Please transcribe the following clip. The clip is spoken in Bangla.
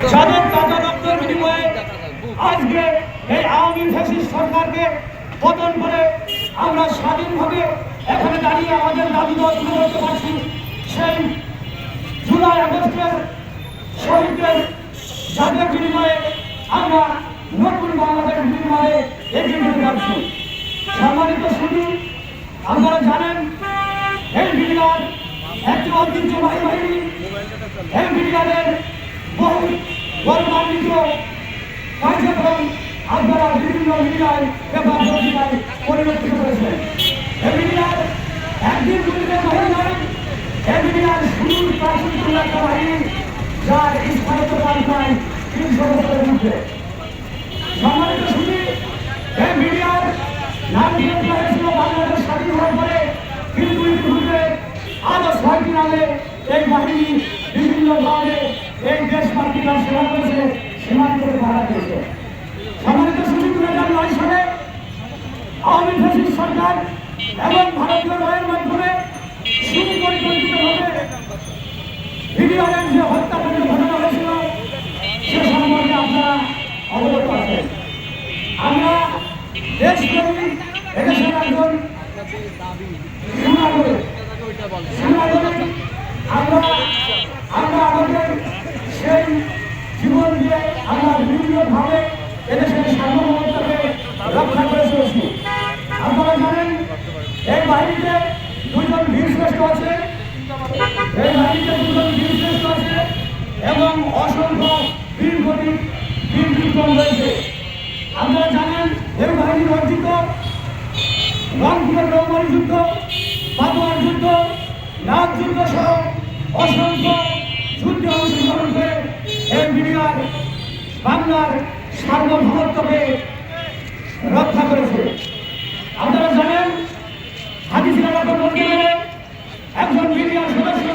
টাকা রক্তের বিনিময়ে আজকে এই আওয়ামী ফ্যাসিস্ট সরকারকে পতন করে আমরা স্বাধীনভাবে এখানে দাঁড়িয়ে আমাদের দাবি দেওয়া তুলে ধরতে পারছি। সেই জুলাই আগস্টের শহীদদের যাদের বিনিময়ে আমরা নতুন বাংলাদেশ বিনিময়ে এগিয়ে যেতে পারছি। সম্মানিত শুধু আপনারা জানেন, এই বিনিময় একটি ঐতিহ্যবাহী বাহিনী গৌরবান্বিত কার্যক্রম আপনারা বিভিন্ন মিডিয়ায় পেপার পত্রিকায় পরিলক্ষিত করেছেন এই মিডিয়ার একদিন বাহিনী নয় এই মিডিয়ার শুরুর প্রাচীন একটা বাহিনী যার স্থায়িত্ব তালিকায় তিনশো বছরের মধ্যে শুনি এই মিডিয়ার নাম দিয়ে হয়েছিল বাংলাদেশ স্বাধীন হওয়ার পরে কিন্তু ইতিপূর্বে আরও ছয়টি নামে বিভিন্ন ভাবে মাতৃকার সেবা করেছে সীমান্তের ভাড়া দিয়েছে সম্মানিত শুনি দু হাজার নয় সালে আওয়ামী ফ্যাসিস্ট সরকার এবং ভারতীয় রায়ের মাধ্যমে সুপরিকল্পিতভাবে ভিডিওরের যে হত্যাকাণ্ডের ঘটনা আমরা বিভিন্নভাবে এদেশের আপনারা জানেন, এই বাহিনীতে দুজন বীর আছে, এই বাহিনীতে দুজন বীর আছে, এবং অসংখ্য বীর রয়েছে। আপনারা জানেন, এই বাহিনীর অর্জিত রংপুরের রৌমারি যুদ্ধ পাতোয়ার যুদ্ধ, নাগ যুদ্ধ সহ অসংখ্য যুদ্ধে অংশগ্রহণ করে বাংলার সার্বভৌমত্বকে রক্ষা করেছে। আপনারা জানেন হাদিসিলার একজন মিডিয়ার সদস্য